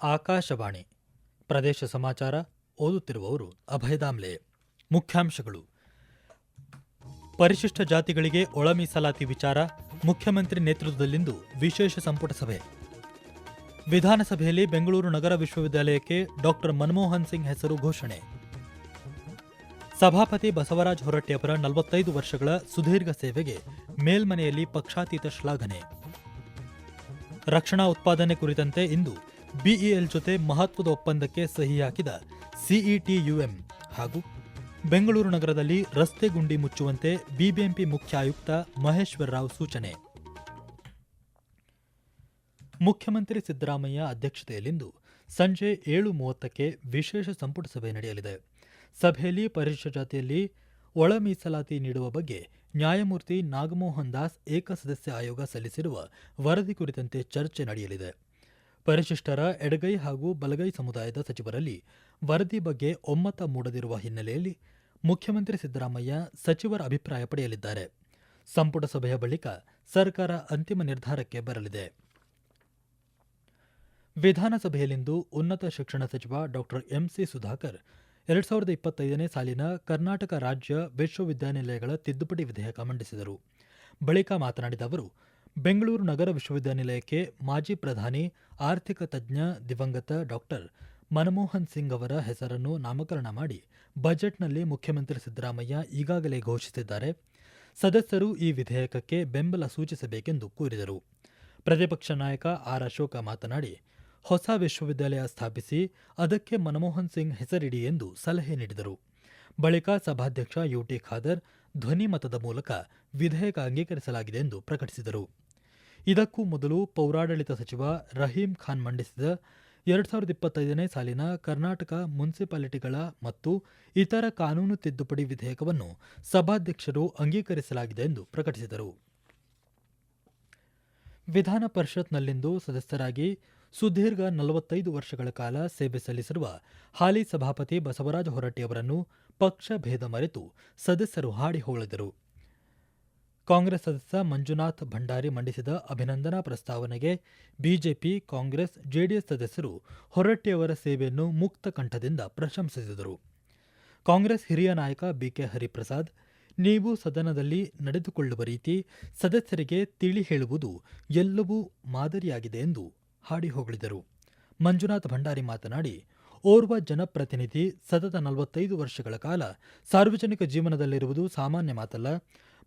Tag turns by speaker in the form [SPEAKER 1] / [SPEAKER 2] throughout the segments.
[SPEAKER 1] ಆಕಾಶವಾಣಿ ಪ್ರದೇಶ ಸಮಾಚಾರ ಓದುತ್ತಿರುವವರು ಅಭಯದಾಮ್ಲೆ ಮುಖ್ಯಾಂಶಗಳು. ಪರಿಶಿಷ್ಟ ಜಾತಿಗಳಿಗೆ ಒಳ ಮೀಸಲಾತಿ ವಿಚಾರ ಮುಖ್ಯಮಂತ್ರಿ ನೇತೃತ್ವದಲ್ಲಿಂದು ವಿಶೇಷ ಸಂಪುಟ ಸಭೆ. ವಿಧಾನಸಭೆಯಲ್ಲಿ ಬೆಂಗಳೂರು ನಗರ ವಿಶ್ವವಿದ್ಯಾಲಯಕ್ಕೆ ಡಾಕ್ಟರ್ ಮನಮೋಹನ್ ಸಿಂಗ್ ಹೆಸರು ಘೋಷಣೆ. ಸಭಾಪತಿ ಬಸವರಾಜ ಹೊರಟ್ಟಿಯವರ ನಲವತ್ತೈದು ವರ್ಷಗಳ ಸುದೀರ್ಘ ಸೇವೆಗೆ ಮೇಲ್ಮನೆಯಲ್ಲಿ ಪಕ್ಷಾತೀತ ಶ್ಲಾಘನೆ. ರಕ್ಷಣಾ ಉತ್ಪಾದನೆ ಕುರಿತಂತೆ ಇಂದು ಬಿಇಎಲ್ ಜೊತೆ ಮಹತ್ವದ ಒಪ್ಪಂದಕ್ಕೆ ಸಹಿ ಹಾಕಿದ ಸಿಇಟಿಯುಎಂ ಹಾಗೂ ಬೆಂಗಳೂರು ನಗರದಲ್ಲಿ ರಸ್ತೆ ಗುಂಡಿ ಮುಚ್ಚುವಂತೆ ಬಿಬಿಎಂಪಿ ಮುಖ್ಯ ಆಯುಕ್ತ ಮಹೇಶ್ವರ ರಾವ್ ಸೂಚನೆ. ಮುಖ್ಯಮಂತ್ರಿ ಸಿದ್ದರಾಮಯ್ಯ ಅಧ್ಯಕ್ಷತೆಯಲ್ಲಿಂದು ಸಂಜೆ ಏಳು ಮೂವತ್ತಕ್ಕೆ ವಿಶೇಷ ಸಂಪುಟ ಸಭೆ ನಡೆಯಲಿದೆ. ಸಭೆಯಲ್ಲಿ ಪರಿಶಿಷ್ಟ ಜಾತಿಯಲ್ಲಿ ಒಳ ಮೀಸಲಾತಿ ನೀಡುವ ಬಗ್ಗೆ ನ್ಯಾಯಮೂರ್ತಿ ನಾಗಮೋಹನ್ ದಾಸ್ ಏಕಸದಸ್ಯ ಆಯೋಗ ಸಲ್ಲಿಸಿರುವ ವರದಿ ಕುರಿತಂತೆ ಚರ್ಚೆ ನಡೆಯಲಿದೆ. ಪರಿಶಿಷ್ಟರ ಎಡಗೈ ಹಾಗೂ ಬಲಗೈ ಸಮುದಾಯದ ಸಚಿವರಲ್ಲಿ ವರದಿ ಬಗ್ಗೆ ಒಮ್ಮತ ಮೂಡದಿರುವ ಹಿನ್ನೆಲೆಯಲ್ಲಿ ಮುಖ್ಯಮಂತ್ರಿ ಸಿದ್ದರಾಮಯ್ಯ ಸಚಿವರ ಅಭಿಪ್ರಾಯ ಪಡೆಯಲಿದ್ದಾರೆ. ಸಂಪುಟ ಸಭೆಯ ಬಳಿಕ ಸರ್ಕಾರ ಅಂತಿಮ ನಿರ್ಧಾರಕ್ಕೆ ಬರಲಿದೆ. ವಿಧಾನಸಭೆಯಲ್ಲಿಂದು ಉನ್ನತ ಶಿಕ್ಷಣ ಸಚಿವ ಡಾಕ್ಟರ್ ಎಂಸಿ ಸುಧಾಕರ್ ಎರಡ್ ಸಾವಿರದ ಇಪ್ಪತ್ತೈದನೇ ಸಾಲಿನ ಕರ್ನಾಟಕ ರಾಜ್ಯ ವಿಶ್ವವಿದ್ಯಾನಿಲಯಗಳ ತಿದ್ದುಪಡಿ ವಿಧೇಯಕ ಮಂಡಿಸಿದರು. ಬಳಿಕ ಮಾತನಾಡಿದ ಅವರು, ಬೆಂಗಳೂರು ನಗರ ವಿಶ್ವವಿದ್ಯಾನಿಲಯಕ್ಕೆ ಮಾಜಿ ಪ್ರಧಾನಿ, ಆರ್ಥಿಕ ತಜ್ಞ, ದಿವಂಗತ ಡಾಕ್ಟರ್ ಮನಮೋಹನ್ ಸಿಂಗ್ ಅವರ ಹೆಸರನ್ನು ನಾಮಕರಣ ಮಾಡಿ ಬಜೆಟ್ನಲ್ಲಿ ಮುಖ್ಯಮಂತ್ರಿ ಸಿದ್ದರಾಮಯ್ಯ ಈಗಾಗಲೇ ಘೋಷಿಸಿದ್ದಾರೆ. ಸದಸ್ಯರು ಈ ವಿಧೇಯಕಕ್ಕೆ ಬೆಂಬಲ ಸೂಚಿಸಬೇಕೆಂದು ಕೋರಿದರು. ಪ್ರತಿಪಕ್ಷ ನಾಯಕ ಆರ್ ಅಶೋಕ ಮಾತನಾಡಿ ಹೊಸ ವಿಶ್ವವಿದ್ಯಾಲಯ ಸ್ಥಾಪಿಸಿ ಅದಕ್ಕೆ ಮನಮೋಹನ್ ಸಿಂಗ್ ಹೆಸರಿಡಿ ಎಂದು ಸಲಹೆ ನೀಡಿದರು. ಬಳಿಕ ಸಭಾಧ್ಯಕ್ಷ ಯುಟಿ ಖಾದರ್ ಧ್ವನಿ ಮತದ ಮೂಲಕ ವಿಧೇಯಕ ಅಂಗೀಕರಿಸಲಾಗಿದೆ ಎಂದು ಪ್ರಕಟಿಸಿದರು. ಇದಕ್ಕೂ ಮೊದಲು ಪೌರಾಡಳಿತ ಸಚಿವ ರಹೀಂ ಖಾನ್ ಮಂಡಿಸಿದ ಎರಡ್ ಸಾವಿರದ ಇಪ್ಪತ್ತೈದನೇ ಸಾಲಿನ ಕರ್ನಾಟಕ ಮುನ್ಸಿಪಾಲಿಟಿಗಳ ಮತ್ತು ಇತರ ಕಾನೂನು ತಿದ್ದುಪಡಿ ವಿಧೇಯಕವನ್ನು ಸಭಾಧ್ಯಕ್ಷರು ಅಂಗೀಕರಿಸಲಾಗಿದೆ ಎಂದು ಪ್ರಕಟಿಸಿದರು. ವಿಧಾನ ಪರಿಷತ್ನಲ್ಲಿಂದು ಸದಸ್ಯರಾಗಿ ಸುದೀರ್ಘ ನಲವತ್ತೈದು ವರ್ಷಗಳ ಕಾಲ ಸೇವೆ ಸಲ್ಲಿಸಿರುವ ಹಾಲಿ ಸಭಾಪತಿ ಬಸವರಾಜ ಹೊರಟ್ಟಿಯವರನ್ನು ಪಕ್ಷ ಭೇದ ಮರೆತು ಸದಸ್ಯರು ಹಾಡಿ ಹೊಳೆದರು ಕಾಂಗ್ರೆಸ್ ಸದಸ್ಯ ಮಂಜುನಾಥ್ ಭಂಡಾರಿ ಮಂಡಿಸಿದ ಅಭಿನಂದನಾ ಪ್ರಸ್ತಾವನೆಗೆ ಬಿಜೆಪಿ, ಕಾಂಗ್ರೆಸ್, ಜೆಡಿಎಸ್ ಸದಸ್ಯರು ಹೊರಟ್ಟಿಯವರ ಸೇವೆಯನ್ನು ಮುಕ್ತ ಕಂಠದಿಂದ ಪ್ರಶಂಸಿಸಿದರು. ಕಾಂಗ್ರೆಸ್ ಹಿರಿಯ ನಾಯಕ ಬಿಕೆ ಹರಿಪ್ರಸಾದ್, ನೀವು ಸದನದಲ್ಲಿ ನಡೆದುಕೊಳ್ಳುವ ರೀತಿ ಸದಸ್ಯರಿಗೆ ತಿಳಿ ಹೇಳುವುದು ಎಲ್ಲವೂ ಮಾದರಿಯಾಗಿದೆ ಎಂದು ಹಾಡಿ ಹೊಗಳಿದರು ಮಂಜುನಾಥ್ ಭಂಡಾರಿ ಮಾತನಾಡಿ, ಓರ್ವ ಜನಪ್ರತಿನಿಧಿ ಸತತ ನಲವತ್ತೈದು ವರ್ಷಗಳ ಕಾಲ ಸಾರ್ವಜನಿಕ ಜೀವನದಲ್ಲಿರುವುದು ಸಾಮಾನ್ಯ ಮಾತಲ್ಲ.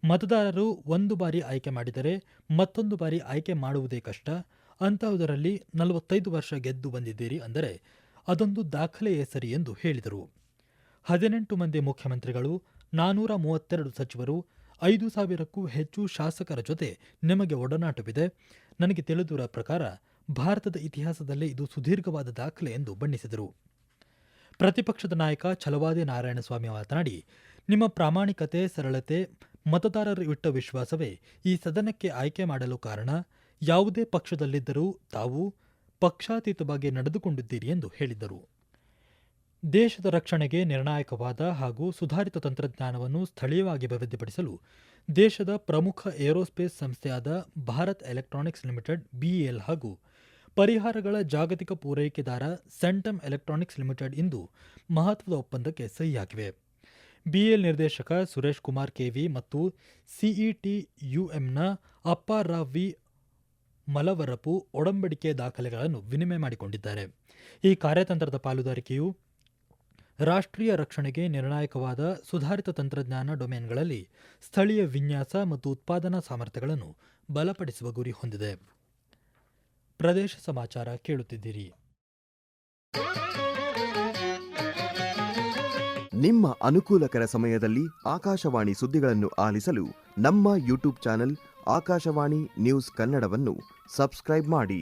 [SPEAKER 1] ಮತದಾರರು ಒಂದು ಬಾರಿ ಆಯ್ಕೆ ಮಾಡಿದರೆ ಮತ್ತೊಂದು ಬಾರಿ ಆಯ್ಕೆ ಮಾಡುವುದೇ ಕಷ್ಟ. ಅಂತಹುದರಲ್ಲಿ ನಲವತ್ತೈದು ವರ್ಷ ಗೆದ್ದು ಬಂದಿದ್ದೀರಿ ಅಂದರೆ ಅದೊಂದು ದಾಖಲೆಯೇ ಸರಿ ಎಂದು ಹೇಳಿದರು. ಹದಿನೆಂಟು ಮಂದಿ ಮುಖ್ಯಮಂತ್ರಿಗಳು, ನಾನೂರ ಮೂವತ್ತೆರಡು ಸಚಿವರು, ಐದು ಸಾವಿರಕ್ಕೂ ಹೆಚ್ಚು ಶಾಸಕರ ಜೊತೆ ನಿಮಗೆ ಒಡನಾಟವಿದೆ. ನನಗೆ ತಿಳಿದಿರುವ ಪ್ರಕಾರ ಭಾರತದ ಇತಿಹಾಸದಲ್ಲೇ ಇದು ಸುದೀರ್ಘವಾದ ದಾಖಲೆ ಎಂದು ಬಣ್ಣಿಸಿದರು. ಪ್ರತಿಪಕ್ಷದ ನಾಯಕ ಛಲವಾದಿ ನಾರಾಯಣಸ್ವಾಮಿ ಮಾತನಾಡಿ, ನಿಮ್ಮ ಪ್ರಾಮಾಣಿಕತೆ, ಸರಳತೆ, ಮತದಾರರು ಇಟ್ಟ ವಿಶ್ವಾಸವೇ ಈ ಸದನಕ್ಕೆ ಆಯ್ಕೆ ಮಾಡಲು ಕಾರಣ. ಯಾವುದೇ ಪಕ್ಷದಲ್ಲಿದ್ದರೂ ತಾವು ಪಕ್ಷಾತೀತವಾಗಿ ನಡೆದುಕೊಂಡಿದ್ದೀರಿ ಎಂದು ಹೇಳಿದರು ದೇಶದ ರಕ್ಷಣೆಗೆ ನಿರ್ಣಾಯಕವಾದ ಹಾಗೂ ಸುಧಾರಿತ ತಂತ್ರಜ್ಞಾನವನ್ನು ಸ್ಥಳೀಯವಾಗಿ ಅಭಿವೃದ್ಧಿಪಡಿಸಲು ದೇಶದ ಪ್ರಮುಖ ಏರೋಸ್ಪೇಸ್ ಸಂಸ್ಥೆಯಾದ ಭಾರತ್ ಎಲೆಕ್ಟ್ರಾನಿಕ್ಸ್ ಲಿಮಿಟೆಡ್ ಬಿಇಎಲ್ ಹಾಗೂ ಪರಿಹಾರಗಳ ಜಾಗತಿಕ ಪೂರೈಕೆದಾರ ಸೆಂಟಮ್ ಎಲೆಕ್ಟ್ರಾನಿಕ್ಸ್ ಲಿಮಿಟೆಡ್ ಇಂದು ಮಹತ್ವದ ಒಪ್ಪಂದಕ್ಕೆ ಸಹಿ ಹಾಕಿವೆ ಬಿಎಲ್ ನಿರ್ದೇಶಕ ಸುರೇಶ್ ಕುಮಾರ್ ಕೆವಿ ಮತ್ತು ಸಿಇಟಿಯುಎಂನ ಅಪ್ಪಾರ್ ರಾವ್ ವಿ ಮಲವರಪು ಒಡಂಬಡಿಕೆ ದಾಖಲೆಗಳನ್ನು ವಿನಿಮಯ ಮಾಡಿಕೊಂಡಿದ್ದಾರೆ. ಈ ಕಾರ್ಯತಂತ್ರದ ಪಾಲುದಾರಿಕೆಯು ರಾಷ್ಟ್ರೀಯ ರಕ್ಷಣೆಗೆ ನಿರ್ಣಾಯಕವಾದ ಸುಧಾರಿತ ತಂತ್ರಜ್ಞಾನ ಡೊಮೇನ್ಗಳಲ್ಲಿ ಸ್ಥಳೀಯ ವಿನ್ಯಾಸ ಮತ್ತು ಉತ್ಪಾದನಾ ಸಾಮರ್ಥ್ಯಗಳನ್ನು ಬಲಪಡಿಸುವ ಗುರಿ ಹೊಂದಿದೆ. ಪ್ರದೇಶ ಸಮಾಚಾರ ಕೇಳುತ್ತಿದ್ದೀರಿ.
[SPEAKER 2] ನಿಮ್ಮ ಅನುಕೂಲಕರ ಸಮಯದಲ್ಲಿ ಆಕಾಶವಾಣಿ ಸುದ್ದಿಗಳನ್ನು ಆಲಿಸಲು ನಮ್ಮ ಯೂಟ್ಯೂಬ್ ಚಾನೆಲ್ ಆಕಾಶವಾಣಿ ನ್ಯೂಸ್ ಕನ್ನಡವನ್ನು ಸಬ್ಸ್ಕ್ರೈಬ್ ಮಾಡಿ.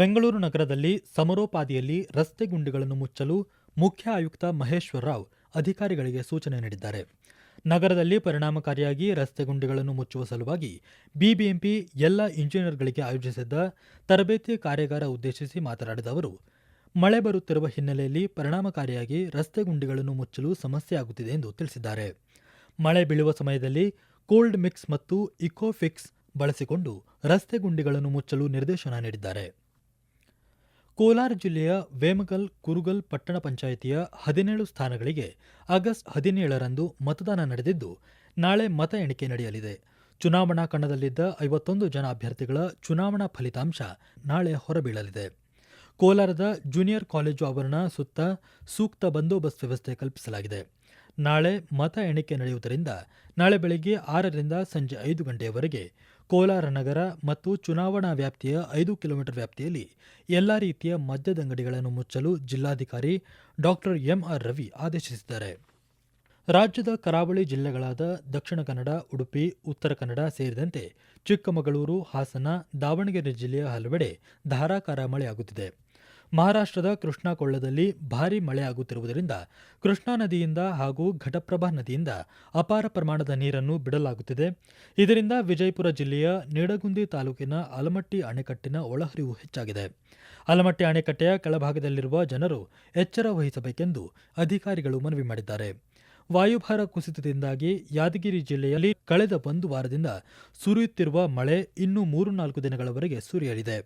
[SPEAKER 1] ಬೆಂಗಳೂರು ನಗರದಲ್ಲಿ ಸಮರೋಪಾದಿಯಲ್ಲಿ ರಸ್ತೆ ಗುಂಡಿಗಳನ್ನು ಮುಚ್ಚಲು ಮುಖ್ಯ ಆಯುಕ್ತ ಮಹೇಶ್ವರ ರಾವ್ ಅಧಿಕಾರಿಗಳಿಗೆ ಸೂಚನೆ ನೀಡಿದ್ದಾರೆ. ನಗರದಲ್ಲಿ ಪರಿಣಾಮಕಾರಿಯಾಗಿ ರಸ್ತೆ ಗುಂಡಿಗಳನ್ನು ಮುಚ್ಚುವ ಸಲುವಾಗಿ ಬಿಬಿಎಂಪಿ ಎಲ್ಲ ಇಂಜಿನಿಯರ್ಗಳಿಗೆ ಆಯೋಜಿಸಿದ್ದ ತರಬೇತಿ ಕಾರ್ಯಾಗಾರ ಉದ್ದೇಶಿಸಿ ಮಾತನಾಡಿದ ಅವರು, ಮಳೆ ಬರುತ್ತಿರುವ ಹಿನ್ನೆಲೆಯಲ್ಲಿ ಪರಿಣಾಮಕಾರಿಯಾಗಿ ರಸ್ತೆ ಗುಂಡಿಗಳನ್ನು ಮುಚ್ಚಲು ಸಮಸ್ಯೆ ಆಗುತ್ತಿದೆ ಎಂದು ತಿಳಿಸಿದ್ದಾರೆ. ಮಳೆ ಬೀಳುವ ಸಮಯದಲ್ಲಿ ಕೋಲ್ಡ್ ಮಿಕ್ಸ್ ಮತ್ತು ಇಕೋಫಿಕ್ಸ್ ಬಳಸಿಕೊಂಡು ರಸ್ತೆ ಗುಂಡಿಗಳನ್ನು ಮುಚ್ಚಲು ನಿರ್ದೇಶನ ನೀಡಿದ್ದಾರೆ. ಕೋಲಾರ ಜಿಲ್ಲೆಯ ವೇಮಗಲ್ ಕುರುಗಲ್ ಪಟ್ಟಣ ಪಂಚಾಯಿತಿಯ ಹದಿನೇಳು ಸ್ಥಾನಗಳಿಗೆ ಆಗಸ್ಟ್ ಹದಿನೇಳರಂದು ಮತದಾನ ನಡೆದಿದ್ದು, ನಾಳೆ ಮತ ಎಣಿಕೆ ನಡೆಯಲಿದೆ. ಚುನಾವಣಾ ಕಣದಲ್ಲಿದ್ದ ಐವತ್ತೊಂದು ಜನ ಅಭ್ಯರ್ಥಿಗಳ ಚುನಾವಣಾ ಫಲಿತಾಂಶ ನಾಳೆ ಹೊರಬೀಳಲಿದೆ. ಕೋಲಾರದ ಜೂನಿಯರ್ ಕಾಲೇಜು ಆವರಣ ಸುತ್ತ ಸೂಕ್ತ ಬಂದೋಬಸ್ತ್ ವ್ಯವಸ್ಥೆ ಕಲ್ಪಿಸಲಾಗಿದೆ. ನಾಳೆ ಮತ ಎಣಿಕೆ ನಡೆಯುವುದರಿಂದ ನಾಳೆ ಬೆಳಗ್ಗೆ ಆರರಿಂದ ಸಂಜೆ ಐದು ಗಂಟೆಯವರೆಗೆ ಕೋಲಾರ ನಗರ ಮತ್ತು ಚುನಾವಣಾ ವ್ಯಾಪ್ತಿಯ ಐದು ಕಿಲೋಮೀಟರ್ ವ್ಯಾಪ್ತಿಯಲ್ಲಿ ಎಲ್ಲ ರೀತಿಯ ಮದ್ಯದಂಗಡಿಗಳನ್ನು ಮುಚ್ಚಲು ಜಿಲ್ಲಾಧಿಕಾರಿ ಡಾಕ್ಟರ್ ಎಂಆರ್ ರವಿ ಆದೇಶಿಸಿದ್ದಾರೆ. ರಾಜ್ಯದ ಕರಾವಳಿ ಜಿಲ್ಲೆಗಳಾದ ದಕ್ಷಿಣ ಕನ್ನಡ, ಉಡುಪಿ, ಉತ್ತರ ಕನ್ನಡ ಸೇರಿದಂತೆ ಚಿಕ್ಕಮಗಳೂರು, ಹಾಸನ, ದಾವಣಗೆರೆ ಜಿಲ್ಲೆಯ ಹಲವೆಡೆ ಧಾರಾಕಾರ ಮಳೆಯಾಗುತ್ತಿದೆ. ಮಹಾರಾಷ್ಟ್ರದ ಕೃಷ್ಣಾ ಕೊಳ್ಳದಲ್ಲಿ ಭಾರೀ ಮಳೆಯಾಗುತ್ತಿರುವುದರಿಂದ ಕೃಷ್ಣಾ ನದಿಯಿಂದ ಹಾಗೂ ಘಟಪ್ರಭಾ ನದಿಯಿಂದ ಅಪಾರ ಪ್ರಮಾಣದ ನೀರನ್ನು ಬಿಡಲಾಗುತ್ತಿದೆ. ಇದರಿಂದ ವಿಜಯಪುರ ಜಿಲ್ಲೆಯ ನಿಡಗುಂದಿ ತಾಲೂಕಿನ ಆಲಮಟ್ಟಿ ಅಣೆಕಟ್ಟಿನ ಒಳಹರಿವು ಹೆಚ್ಚಾಗಿದೆ. ಆಲಮಟ್ಟಿ ಅಣೆಕಟ್ಟೆಯ ಕೆಳಭಾಗದಲ್ಲಿರುವ ಜನರು ಎಚ್ಚರ ವಹಿಸಬೇಕೆಂದು ಅಧಿಕಾರಿಗಳು ಮನವಿ ಮಾಡಿದ್ದಾರೆ. ವಾಯುಭಾರ ಕುಸಿತದಿಂದಾಗಿ ಯಾದಗಿರಿ ಜಿಲ್ಲೆಯಲ್ಲಿ ಕಳೆದ ಒಂದು ವಾರದಿಂದ ಸುರಿಯುತ್ತಿರುವ ಮಳೆ ಇನ್ನೂ ಮೂರು ನಾಲ್ಕು ದಿನಗಳವರೆಗೆ ಸುರಿಯಲಿದೆ.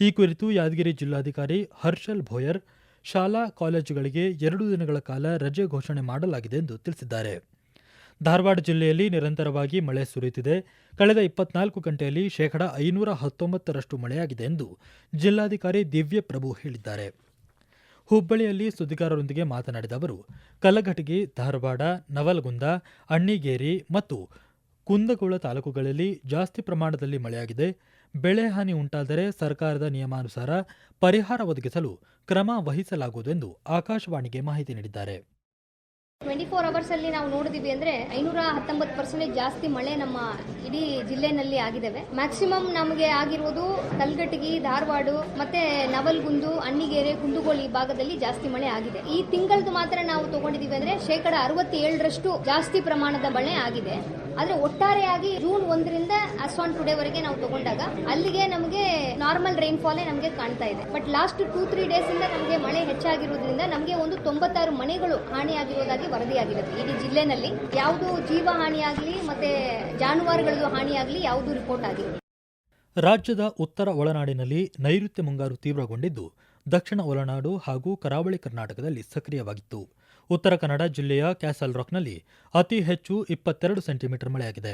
[SPEAKER 1] ಈ ಕುರಿತು ಯಾದಗಿರಿ ಜಿಲ್ಲಾಧಿಕಾರಿ ಹರ್ಷಲ್ ಭೋಯರ್ ಶಾಲಾ ಕಾಲೇಜುಗಳಿಗೆ ಎರಡು ದಿನಗಳ ಕಾಲ ರಜೆ ಘೋಷಣೆ ಮಾಡಲಾಗಿದೆ ಎಂದು ತಿಳಿಸಿದ್ದಾರೆ. ಧಾರವಾಡ ಜಿಲ್ಲೆಯಲ್ಲಿ ನಿರಂತರವಾಗಿ ಮಳೆ ಸುರಿಯುತ್ತಿದೆ. ಕಳೆದ ಇಪ್ಪತ್ನಾಲ್ಕು ಗಂಟೆಯಲ್ಲಿ ಶೇಕಡಾ ಐನೂರ ಹತ್ತೊಂಬತ್ತರಷ್ಟು ಮಳೆಯಾಗಿದೆ ಎಂದು ಜಿಲ್ಲಾಧಿಕಾರಿ ದಿವ್ಯಪ್ರಭು ಹೇಳಿದ್ದಾರೆ. ಹುಬ್ಬಳ್ಳಿಯಲ್ಲಿ ಸುದ್ದಿಗಾರರೊಂದಿಗೆ ಮಾತನಾಡಿದ ಅವರು, ಕಲ್ಲಘಟಗಿ, ಧಾರವಾಡ, ನವಲಗುಂದ, ಅಣ್ಣಿಗೇರಿ ಮತ್ತು ಕುಂದಗೋಳ ತಾಲೂಕುಗಳಲ್ಲಿ ಜಾಸ್ತಿ ಪ್ರಮಾಣದಲ್ಲಿ ಮಳೆಯಾಗಿದೆ. ಬೆಳೆ ಹಾನಿ ಉಂಟಾದರೆ ಸರ್ಕಾರದ ನಿಯಮಾನುಸಾರ ಪರಿಹಾರ ಒದಗಿಸಲು ಕ್ರಮ ವಹಿಸಲಾಗುವುದು ಎಂದು ಆಕಾಶವಾಣಿಗೆ ಮಾಹಿತಿ ನೀಡಿದ್ದಾರೆ.
[SPEAKER 3] ಟ್ವೆಂಟಿ ಫೋರ್ ಅವರ್ಸ್ ಅಲ್ಲಿ ನಾವು ನೋಡಿದೀವಿ ಅಂದ್ರೆ ಐನೂರ ಹತ್ತೊಂಬತ್ತು ಪರ್ಸೆಂಟೇಜ್ ಜಾಸ್ತಿ ಮಳೆ ನಮ್ಮ ಇಡೀ ಜಿಲ್ಲೆನಲ್ಲಿ ಆಗಿದ್ದಾವೆ ಮ್ಯಾಕ್ಸಿಮಮ್ ನಮಗೆ ಆಗಿರುವುದು ಕಲ್ಗಟ್ಟಿಗಿ, ಧಾರವಾಡ ಮತ್ತೆ ನವಲ್ಗುಂದು, ಅಣ್ಣಿಗೆರೆ, ಕುಂದುಗೋಳ ಈ ಭಾಗದಲ್ಲಿ ಜಾಸ್ತಿ ಮಳೆ ಆಗಿದೆ. ಈ ತಿಂಗಳದು ಮಾತ್ರ ನಾವು ತಗೊಂಡಿದೀವಿ ಅಂದ್ರೆ ಶೇಕಡ ಅರವತ್ತೇಳರಷ್ಟು ಜಾಸ್ತಿ ಪ್ರಮಾಣದ ಮಳೆ ಆಗಿದೆ. ಆದ್ರೆ ಒಟ್ಟಾರೆಯಾಗಿ ಜೂನ್ ಒಂದರಿಂದ ಅಸ್ವಾನ್ ಆನ್ ಟುಡೇ ವರೆಗೆ ನಾವು ತಗೊಂಡಾಗ ಅಲ್ಲಿಗೆ ನಮಗೆ ನಾರ್ಮಲ್ ರೈನ್ಫಾಲ್ ನಮಗೆ ಕಾಣ್ತಾ ಇದೆ. But last two three days ಇಂದ ನಮಗೆ ಮಳೆ ಹೆಚ್ಚಾಗಿರೋದ್ರಿಂದ ನಮಗೆ ಒಂದು ತೊಂಬತ್ತಾರು ಮನೆಗಳು ಹಾನಿಯಾಗಿರುವುದಾಗಿ ವರದಿಯಾಗಿದೆ ಇಡೀ ಜಿಲ್ಲೆನಲ್ಲಿ ಯಾವುದು ಜೀವ ಹಾನಿಯಾಗಲಿ ಮತ್ತೆ ಜಾನುವಾರುಗಳದ್ದು ಹಾನಿಯಾಗಲಿ ಯಾವುದು ರಿಪೋರ್ಟ್ ಆಗಿಲ್ಲ.
[SPEAKER 1] ರಾಜ್ಯದ ಉತ್ತರ ಒಳನಾಡಿನಲ್ಲಿ ನೈಋತ್ಯ ಮುಂಗಾರು ತೀವ್ರಗೊಂಡಿದ್ದು, ದಕ್ಷಿಣ ಒಳನಾಡು ಹಾಗೂ ಕರಾವಳಿ ಕರ್ನಾಟಕದಲ್ಲಿ ಸಕ್ರಿಯವಾಗಿತ್ತು. ಉತ್ತರ ಕನ್ನಡ ಜಿಲ್ಲೆಯ ಕ್ಯಾಸಲ್ ರಾಕ್ನಲ್ಲಿ ಅತಿ ಹೆಚ್ಚು ಇಪ್ಪತ್ತೆರಡು ಸೆಂಟಿಮೀಟರ್ ಮಳೆಯಾಗಿದೆ.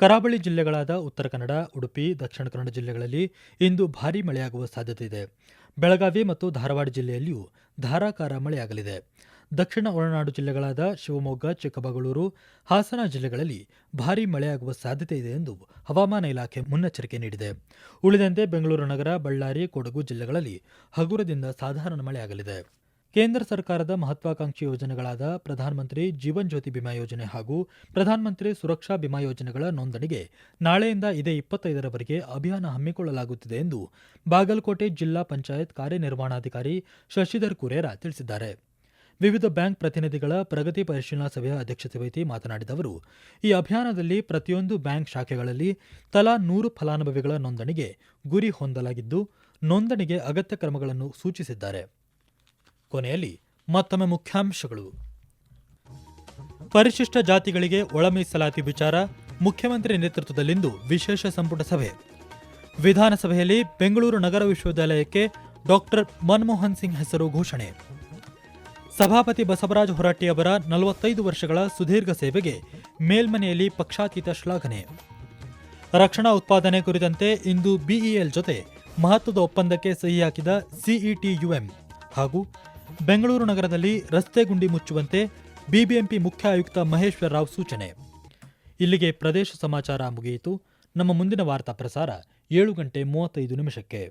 [SPEAKER 1] ಕರಾವಳಿ ಜಿಲ್ಲೆಗಳಾದ ಉತ್ತರ ಕನ್ನಡ, ಉಡುಪಿ, ದಕ್ಷಿಣ ಕನ್ನಡ ಜಿಲ್ಲೆಗಳಲ್ಲಿ ಇಂದು ಭಾರೀ ಮಳೆಯಾಗುವ ಸಾಧ್ಯತೆ ಇದೆ. ಬೆಳಗಾವಿ ಮತ್ತು ಧಾರವಾಡ ಜಿಲ್ಲೆಯಲ್ಲಿಯೂ ಧಾರಾಕಾರ ಮಳೆಯಾಗಲಿದೆ. ದಕ್ಷಿಣ ಒಳನಾಡು ಜಿಲ್ಲೆಗಳಾದ ಶಿವಮೊಗ್ಗ ಚಿಕ್ಕಮಗಳೂರು ಹಾಸನ ಜಿಲ್ಲೆಗಳಲ್ಲಿ ಭಾರೀ ಮಳೆಯಾಗುವ ಸಾಧ್ಯತೆ ಇದೆ ಎಂದು ಹವಾಮಾನ ಇಲಾಖೆ ಮುನ್ನೆಚ್ಚರಿಕೆ ನೀಡಿದೆ. ಉಳಿದಂತೆ ಬೆಂಗಳೂರು ನಗರ, ಬಳ್ಳಾರಿ, ಕೊಡಗು ಜಿಲ್ಲೆಗಳಲ್ಲಿ ಹಗುರದಿಂದ ಸಾಧಾರಣ ಮಳೆಯಾಗಲಿದೆ. ಕೇಂದ್ರ ಸರ್ಕಾರದ ಮಹತ್ವಾಕಾಂಕ್ಷಿ ಯೋಜನೆಗಳಾದ ಪ್ರಧಾನಮಂತ್ರಿ ಜೀವನ್ ಜ್ಯೋತಿ ಬಿಮಾ ಯೋಜನೆ ಹಾಗೂ ಪ್ರಧಾನಮಂತ್ರಿ ಸುರಕ್ಷಾ ಬಿಮಾ ಯೋಜನೆಗಳ ನೋಂದಣಿಗೆ ನಾಳೆಯಿಂದ ಇದೇ ಇಪ್ಪತ್ತೈದರವರೆಗೆ ಅಭಿಯಾನ ಹಮ್ಮಿಕೊಳ್ಳಲಾಗುತ್ತಿದೆ ಎಂದು ಬಾಗಲಕೋಟೆ ಜಿಲ್ಲಾ ಪಂಚಾಯತ್ ಕಾರ್ಯನಿರ್ವಹಣಾಧಿಕಾರಿ ಶಶಿಧರ್ ಕುರೇರ ತಿಳಿಸಿದ್ದಾರೆ. ವಿವಿಧ ಬ್ಯಾಂಕ್ ಪ್ರತಿನಿಧಿಗಳ ಪ್ರಗತಿ ಪರಿಶೀಲನಾ ಸಭೆಯ ಅಧ್ಯಕ್ಷತೆ ವಹಿಸಿ ಮಾತನಾಡಿದ ಅವರು, ಈ ಅಭಿಯಾನದಲ್ಲಿ ಪ್ರತಿಯೊಂದು ಬ್ಯಾಂಕ್ ಶಾಖೆಗಳಲ್ಲಿ ತಲಾ ನೂರು ಫಲಾನುಭವಿಗಳ ನೋಂದಣಿಗೆ ಗುರಿ ಹೊಂದಲಾಗಿದ್ದು, ನೋಂದಣಿಗೆ ಅಗತ್ಯ ಕ್ರಮಗಳನ್ನು ಸೂಚಿಸಿದ್ದಾರೆ. ಕೊನೆಯಲ್ಲಿ ಮತ್ತೊಮ್ಮೆ ಮುಖ್ಯಾಂಶಗಳು. ಪರಿಶಿಷ್ಟ ಜಾತಿಗಳಿಗೆ ಒಳ ಮೀಸಲಾತಿ ವಿಚಾರ ಮುಖ್ಯಮಂತ್ರಿ ನೇತೃತ್ವದಲ್ಲಿಂದು ವಿಶೇಷ ಸಂಪುಟ ಸಭೆ. ವಿಧಾನಸಭೆಯಲ್ಲಿ ಬೆಂಗಳೂರು ನಗರ ವಿಶ್ವವಿದ್ಯಾಲಯಕ್ಕೆ ಡಾಕ್ಟರ್ ಮನಮೋಹನ್ ಸಿಂಗ್ ಹೆಸರು ಘೋಷಣೆ. ಸಭಾಪತಿ ಬಸವರಾಜ ಹೊರಟ್ಟಿಯವರ ನಲವತ್ತೈದು ವರ್ಷಗಳ ಸುದೀರ್ಘ ಸೇವೆಗೆ ಮೇಲ್ಮನೆಯಲ್ಲಿ ಪಕ್ಷಾತೀತ ಶ್ಲಾಘನೆ. ರಕ್ಷಣಾ ಉತ್ಪಾದನೆ ಕುರಿತಂತೆ ಇಂದು ಬಿಇಎಲ್ ಜೊತೆ ಮಹತ್ವದ ಒಪ್ಪಂದಕ್ಕೆ ಸಹಿ ಹಾಕಿದ ಸಿಇಟಿಯುಎಂ ಹಾಗೂ ಬೆಂಗಳೂರು ನಗರದಲ್ಲಿ ರಸ್ತೆ ಗುಂಡಿ ಮುಚ್ಚುವಂತೆ ಬಿಬಿಎಂಪಿ ಮುಖ್ಯ ಆಯುಕ್ತ ಮಹೇಶ್ವರ ರಾವ್ ಸೂಚನೆ. ಇಲ್ಲಿಗೆ ಪ್ರದೇಶ ಸಮಾಚಾರ ಮುಗಿಯಿತು. ನಮ್ಮ ಮುಂದಿನ ವಾರ್ತಾ ಪ್ರಸಾರ ಏಳು ಗಂಟೆ ಮೂವತ್ತೈದು ನಿಮಿಷಕ್ಕೆ.